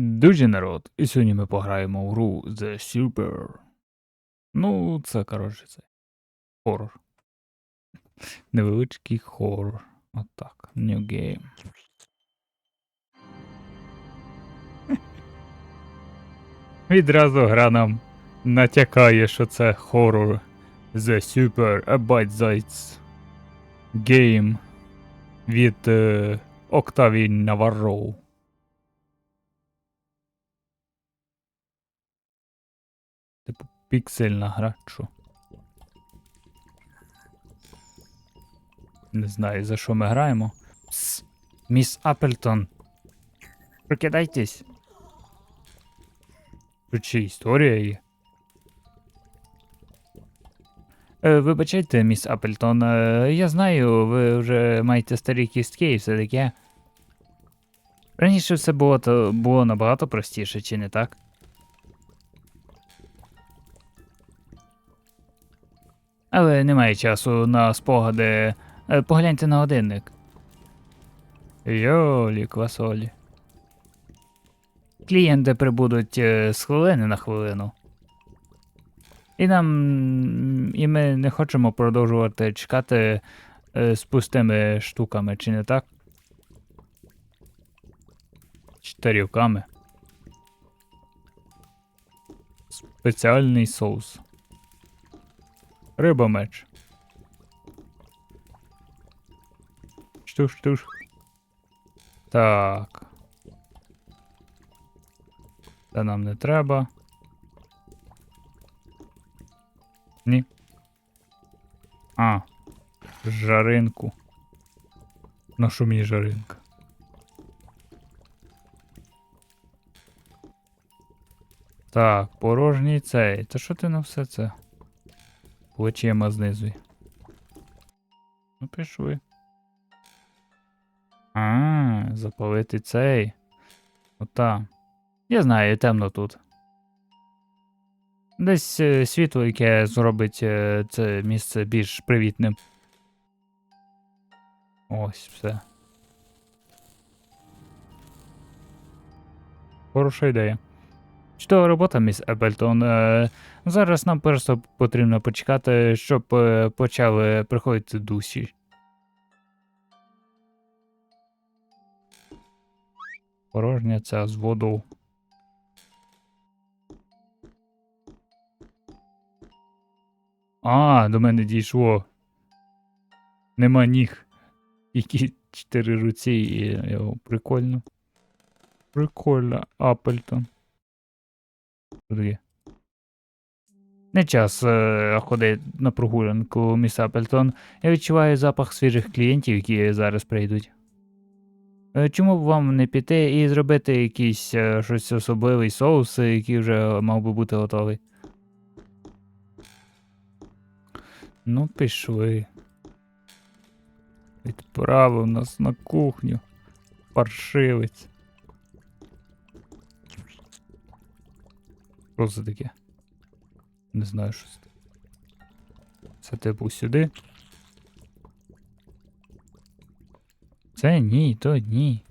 Дуже народ. І сьогодні ми пограємо в гру The Super. Ну, це, коротше, це. Хорор. Невеличкий хорор. Отак. New game. Відразу гра нам натякає, що це хорор The Super Abide Zites Game від е, Octavie Navarro. Піксельна гра, що? Не знаю, за що ми граємо. Пс, міс Аппельтон. Прокидайтесь. Тут ще історія є. Е, вибачайте, міс Аппельтон, е, я знаю, ви вже маєте старі кістки і все таке. Раніше все було, то було набагато простіше, чи не так? Але немає часу на спогади. Е, Погляньте на годинник. Йолі, квасолі. Клієнти прибудуть е, з хвилини на хвилину. І нам. І ми не хочемо продовжувати чекати е, з пустими штуками, чи не так? Чи. Спеціальний соус. Риба меч. Штуш, штуш. Так. Це нам не треба. Ні. А. Жаринку. На мені жаринка? Так, порожній цей. Та що ти на все це? Плечима знизу. Ну, пішли. А, запалити цей. Ота. Я знаю, темно тут. Десь е, світло, яке зробить е, це місце більш привітним. Ось все. Хороша ідея. Чудова робота, міс Ебельтон. Е, зараз нам просто потрібно почекати, щоб е, почали приходити душі. Порожня ця з водою. А, до мене дійшло. Нема ніг. Які чотири руці і його прикольно. Прикольно, Апельтон. Що таке? Не час е, ходити на прогулянку, міс Апельтон. Я відчуваю запах свіжих клієнтів, які зараз прийдуть. Е, Чому б вам не піти і зробити якийсь е, щось особливий соус, який вже мав би бути готовий? Ну, пішли. Відправив нас на кухню. Паршивець. Це таке? Не знаю, що це. Це типу сюди. Це ні, то ні.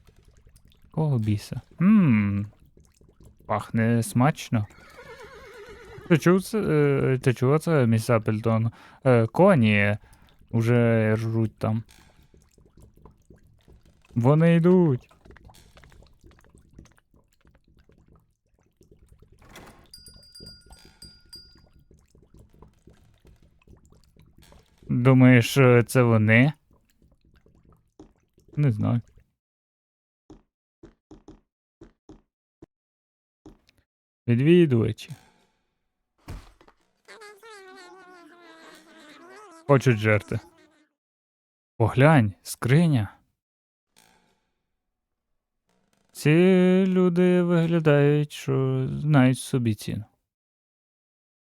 Кого біса? Ммм. Пахне смачно. Ти чув це? е, Ти чула це, міс Апельтон? Е, Коні уже ржуть там. Вони йдуть. Думаєш, е, це вони? Не знаю. Відвідувачі. Хочуть жерти. Поглянь, скриня. Ці люди виглядають, що знають собі ціну.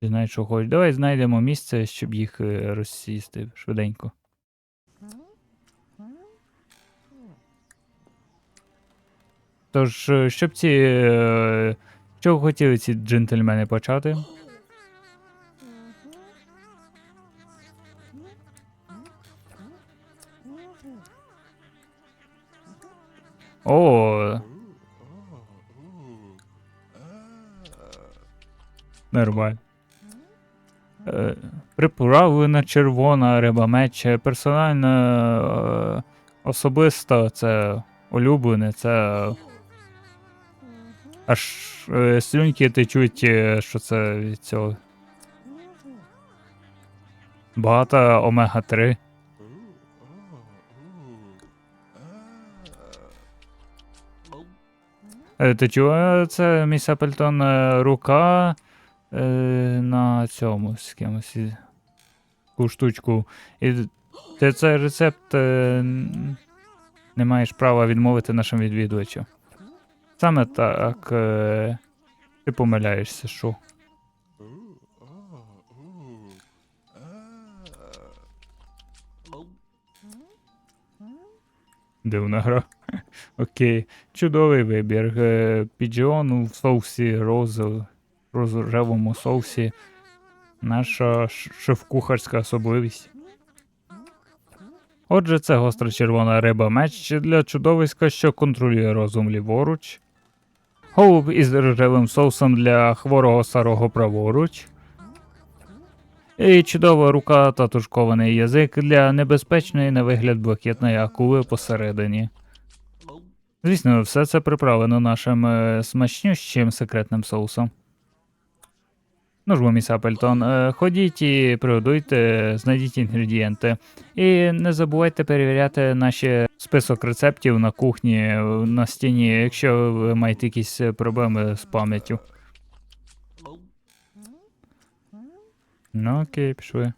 Знають, що хочуть. Давай знайдемо місце, щоб їх е, розсісти швиденько. Тож, е, щоб ці. е, Що хотіли ці джентльмени почати? О, Нормально. Е, приправлена червона риба меч, е, персональна е, особиста, це улюблене, це аж е, слюньки течуть, е, що це від цього. Багато омега-3. Е, Ти чула це, міс Апельтон, е, рука е, на цьому з кимось. Таку штучку. І ти цей рецепт е, не маєш права відмовити нашим відвідувачам. Саме так. Е, ти помиляєшся, що. Дивна гра. Окей. Чудовий вибір. Е, Піджіон в соусі розу, розовому соусі. Наша шеф-кухарська особливість. Отже, це гостра червона риба меч для чудовиська, що контролює розум ліворуч. Голуб із рожевим соусом для хворого старого праворуч. І чудова рука та тушкований язик для небезпечної на вигляд блакитної акули посередині. Звісно, все це приправлено нашим е, смачнющим секретним соусом. Ну ж міс Апельтон, е, ходіть і приготуйте, знайдіть інгредієнти. І не забувайте перевіряти наш список рецептів на кухні на стіні, якщо ви маєте якісь проблеми з пам'яттю. Ну окей, пішли.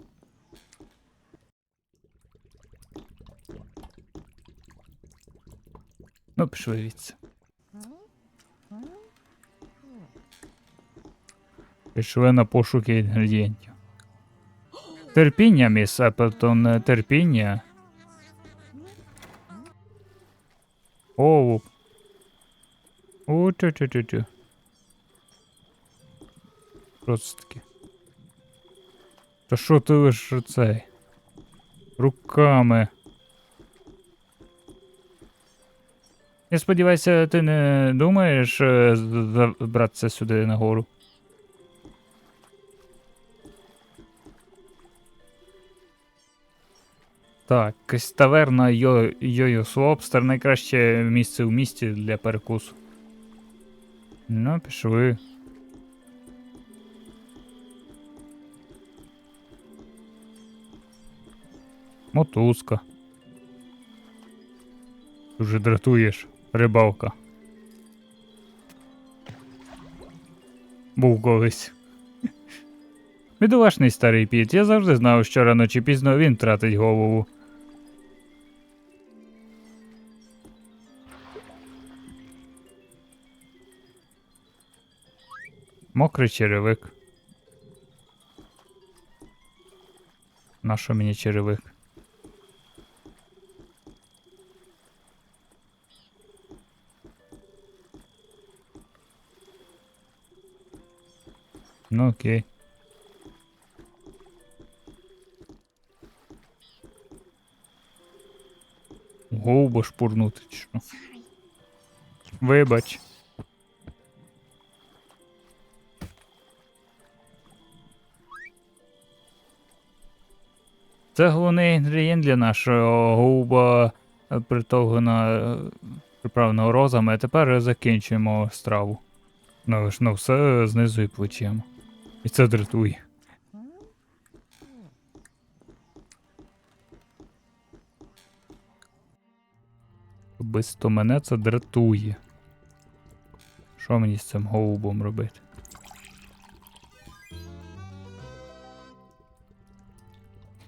Ну, пішли віце. Пішли на пошуки інгредієнтів. Терпіння, міс Еплтон, терпіння. Оу. О, чу чу чу чу Просто таки. Та що ти лиш цей? Руками. Я сподіваюся, ти не думаєш е, забратися сюди нагору. Так, таверна Йо- Йо-Йо Слобстер найкраще місце в місті для перекусу. Ну, пішли. Мотузка. Дуже дратуєш, рибалка. Був колись. Бідолашний старий піт, я завжди знав, що рано чи пізно він тратить голову. Мокрий черевик. Нащо мені черевик? Ну окей. Голуба шпурнути чи що? Вибач. Це головний інгредієнт для нашого голуба е, притоглена е, приправленого розами, а тепер закінчуємо страву. Ну, ну все знизу і плечем. І це дратує. Особисто мене це дратує. Що мені з цим голубом робити?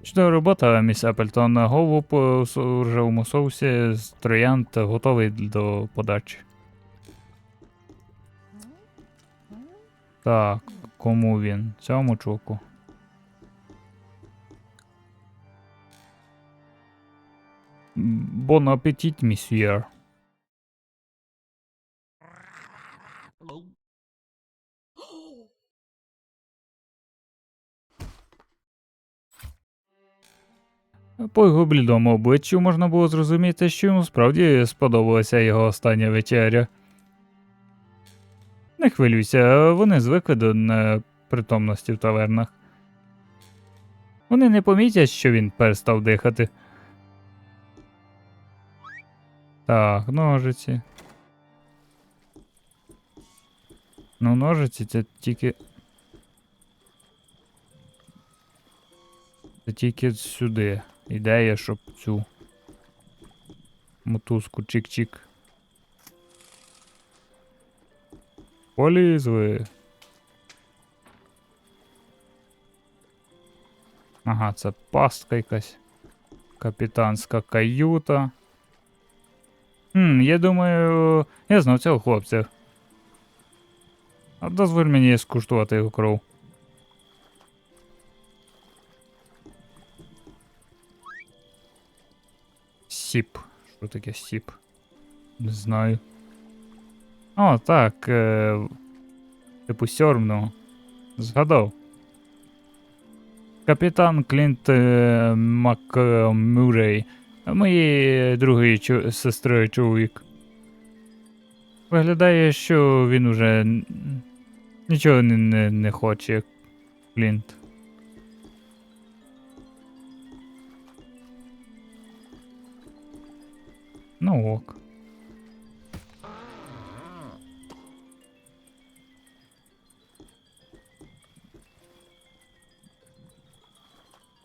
Чудова робота, міс Еплтон. Голуб у ржавому соусі троянд готовий до подачі. Так, кому він? Цьому чуваку. Бон апетит, місьєр. По його блідому обличчю можна було зрозуміти, що йому справді сподобалася його остання вечеря. Не хвилюйся, вони звикли до притомності в тавернах. Вони не помітять, що він перестав дихати. Так, ножиці. Ну, ножиці це тільки. Це тільки сюди. Ідея, щоб цю мотузку чик-чик. Полізли. Ага, це пастка якась. Капітанська каюта. Хм, я думаю, я знав цього хлопця. А дозволь мені скуштувати його кров. Сіп. Що таке сіп? Не знаю. О, так. Е... Типу сьорбну. Згадав. Капітан Клінт е... Макмюрей. Моєї другої чу... сестри чоловік. Виглядає, що він уже нічого не, не, не хоче, Клінт. Ну ок.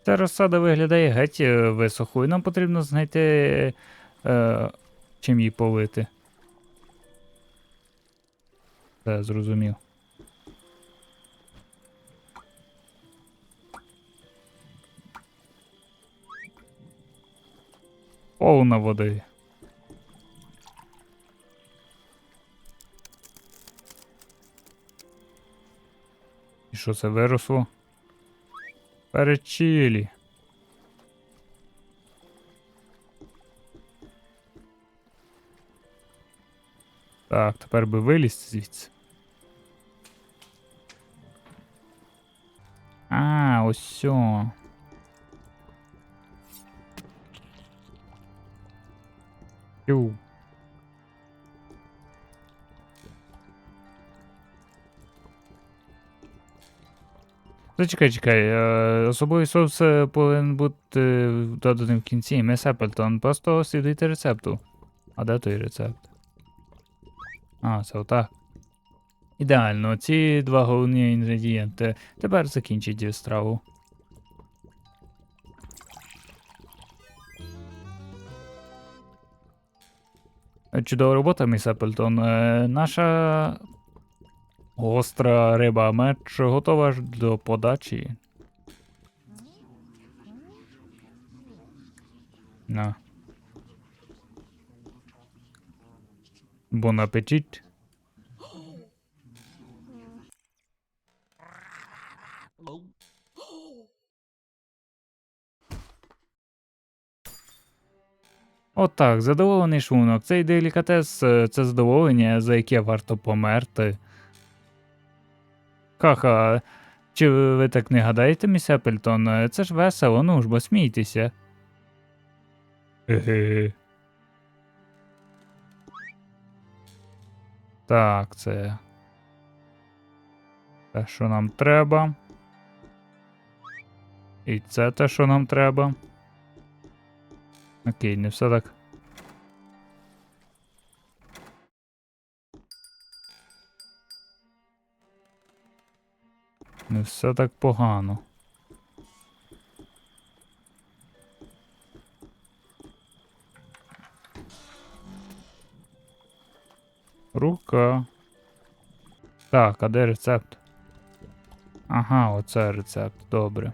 Ця розсада виглядає геть е, висохою. Нам потрібно знайти, е, чим її полити. Все, зрозумів. Повна води. Що це виросло? Перечилі. Так, тепер би вилізти звідси. А, ось сьо. Ю. Зачекай, чекай. Е, особовий соус повинен бути доданим в кінці. Мес Еплтон. Просто слідуйте рецепту. А де той рецепт? А, це отак. Ідеально, ці два головні інгредієнти. Тепер закінчіть страву. Чудова робота, міс Еплтон. Е, Наша гостра риба меч готова ж до подачі. На. Бон апетит. Отак, задоволений шлунок. Цей делікатес е, це задоволення, за яке варто померти. Ха-ха, чи ви так не гадаєте, міс Еплтон? Е, Це ж весело, ну ж бо смійтеся. Ге. Так, це. Те, що нам треба. І це те, що нам треба. Окей, не все так. Не все так погано. Рука. Так, а де рецепт? Ага, оце рецепт, добре.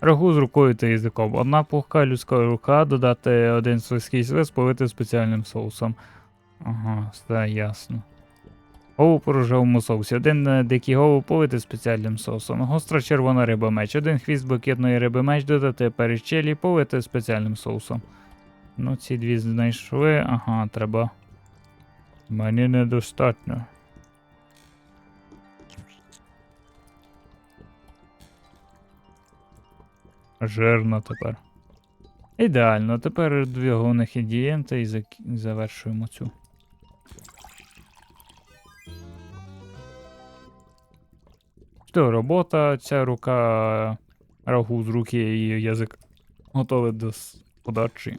Рагу з рукою та язиком. Одна пухка людська рука, додати один слизький слиз, полити спеціальним соусом. Ага, все ясно. Голуб у соусі. Один е, дикий голуб полити спеціальним соусом. Гостра червона риба меч. Один хвіст блакитної риби меч додати перець чилі, полити спеціальним соусом. Ну, ці дві знайшли. Ага, треба. Мені недостатньо. Жирно тепер. Ідеально, тепер дві головних інгредієнти і завершуємо цю. Що робота, ця рука рагу з руки і язик готовий до подачі.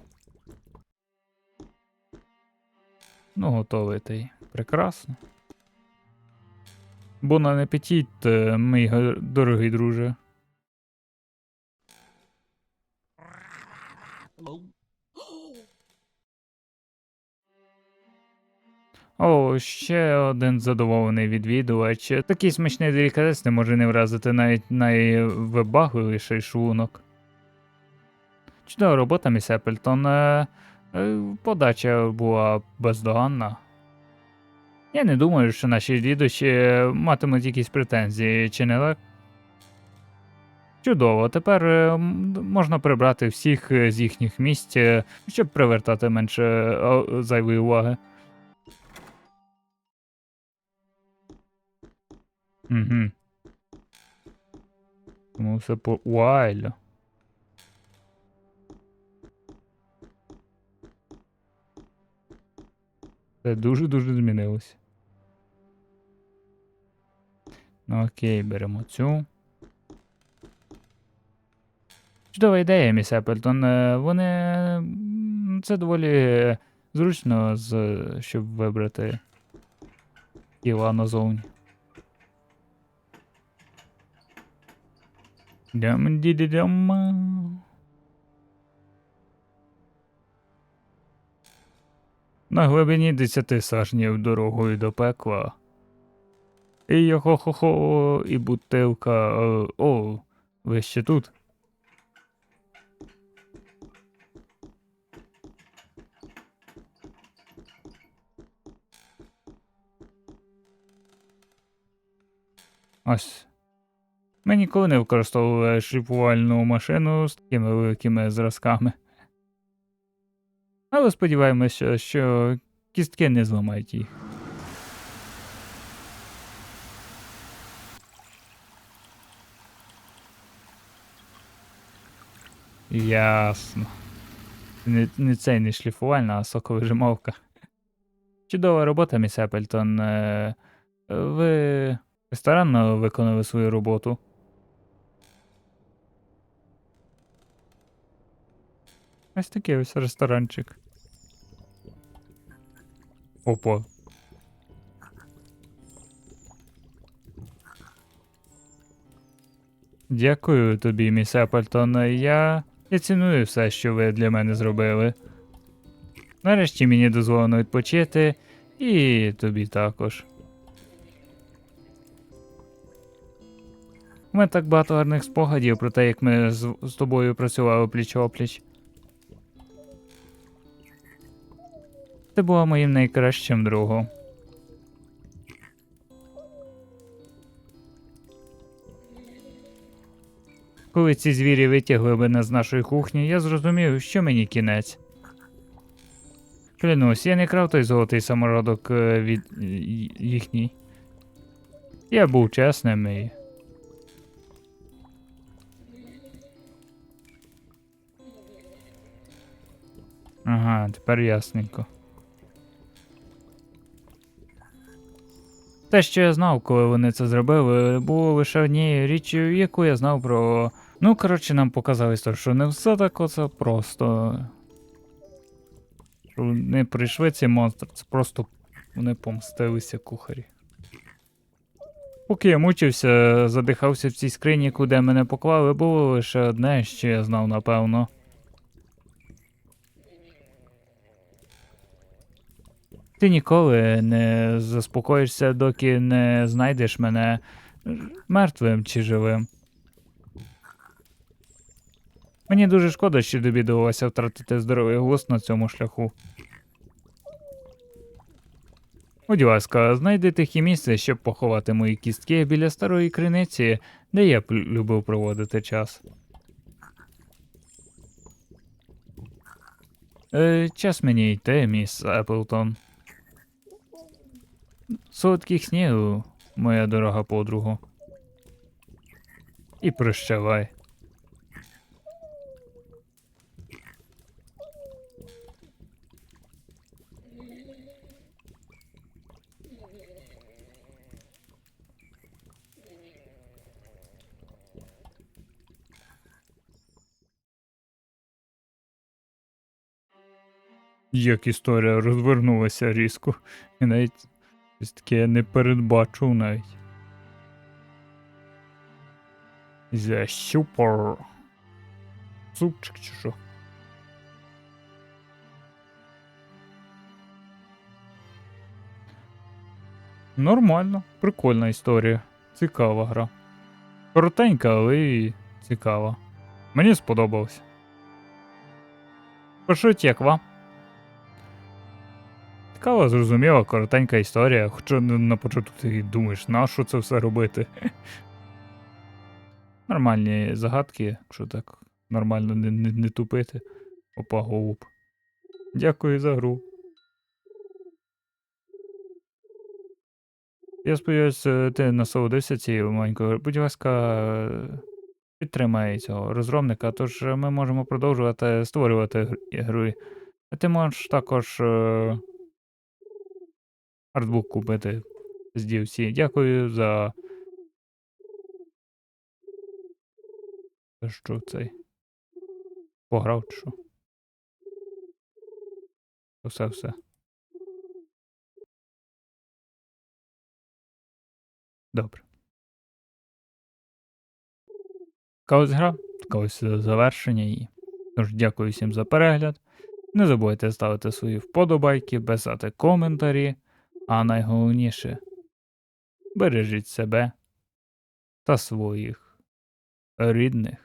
Ну, готовий ти. Прекрасно. Бо на е, мій дорогий друже. О, ще один задоволений відвідувач. Такий смачний делікатес не може не вразити навіть найвибагливіший шлунок. Чудова робота, міс Еплтон. Е, е, Подача була бездоганна. Я не думаю, що наші відвідувачі матимуть якісь претензії, чи не так? Чудово, тепер е, можна прибрати всіх з їхніх місць, щоб привертати менше зайвої уваги. Угу. Тому все по уайлю. Це дуже-дуже змінилося. Ну окей, беремо цю. Чудова ідея, міс Еплтон. Е, Вони. Це доволі зручно, з, щоб вибрати тіла назовні. Дям ді дям На глибині десяти сажнів дорогою до пекла. І його хо-хо, і бутилка. О, о, ви ще тут? Ось. Ми ніколи не використовували шліфувальну машину з такими великими зразками. Але сподіваємося, що кістки не зламають їх. Ясно. Не, не цей не шліфувальна, а соковижимовка. Чудова робота, міс Еплтон. Е, Ви старанно виконали свою роботу. Ось такий ось ресторанчик. Опа. Дякую тобі, міс Еплтон. Я. Я ціную все, що ви для мене зробили. Нарешті мені дозволено відпочити, і тобі також. У мене так багато гарних спогадів про те, як ми з, з тобою працювали пліч-опліч. Ти була моїм найкращим другом. Коли ці звірі витягли мене з нашої кухні, я зрозумів, що мені кінець. Клянусь, я не крав той золотий самородок е, від їхній. Я був чесним і. Ага, тепер ясненько. Те, що я знав, коли вони це зробили, було лише однією річчю, яку я знав про. Ну, коротше, нам показалось, то, що не все так оце просто. Що не прийшли ці монстри, це просто вони помстилися кухарі. Поки я мучився, задихався в цій скрині, куди мене поклали, було лише одне, що я знав, напевно. Ти ніколи не заспокоїшся, доки не знайдеш мене мертвим чи живим. Мені дуже шкода, що тобі довелося втратити здоровий глузд на цьому шляху. Будь ласка, знайди тихе місце, щоб поховати мої кістки біля старої криниці, де я б любив проводити час. Е, час мені йти, міс Еплтон. Солодких снігу, моя дорога подруга. І прощавай. Як історія розвернулася різко, і навіть щось таке я не передбачив навіть. The super. Супчик чи що? Нормально, прикольна історія. Цікава гра. Коротенька, але і цікава. Мені сподобалось. Пишіть, як вам. Цікава, зрозуміла, коротенька історія, хоча на початку ти думаєш, на що це все робити. Нормальні загадки, якщо так нормально не, не, не тупити. Опа, голуб. Дякую за гру. Я сподіваюся, ти насолодився цією маленькою. Будь ласка, підтримай цього розробника, тож ми можемо продовжувати створювати гр- гри. А ти можеш також е, артбук купити з DLC. Дякую за. Що цей? Пограв чи що? Все, все. Добре. Така ось гра, така завершення її. Тож дякую всім за перегляд. Не забувайте ставити свої вподобайки, писати коментарі, а найголовніше бережіть себе та своїх рідних.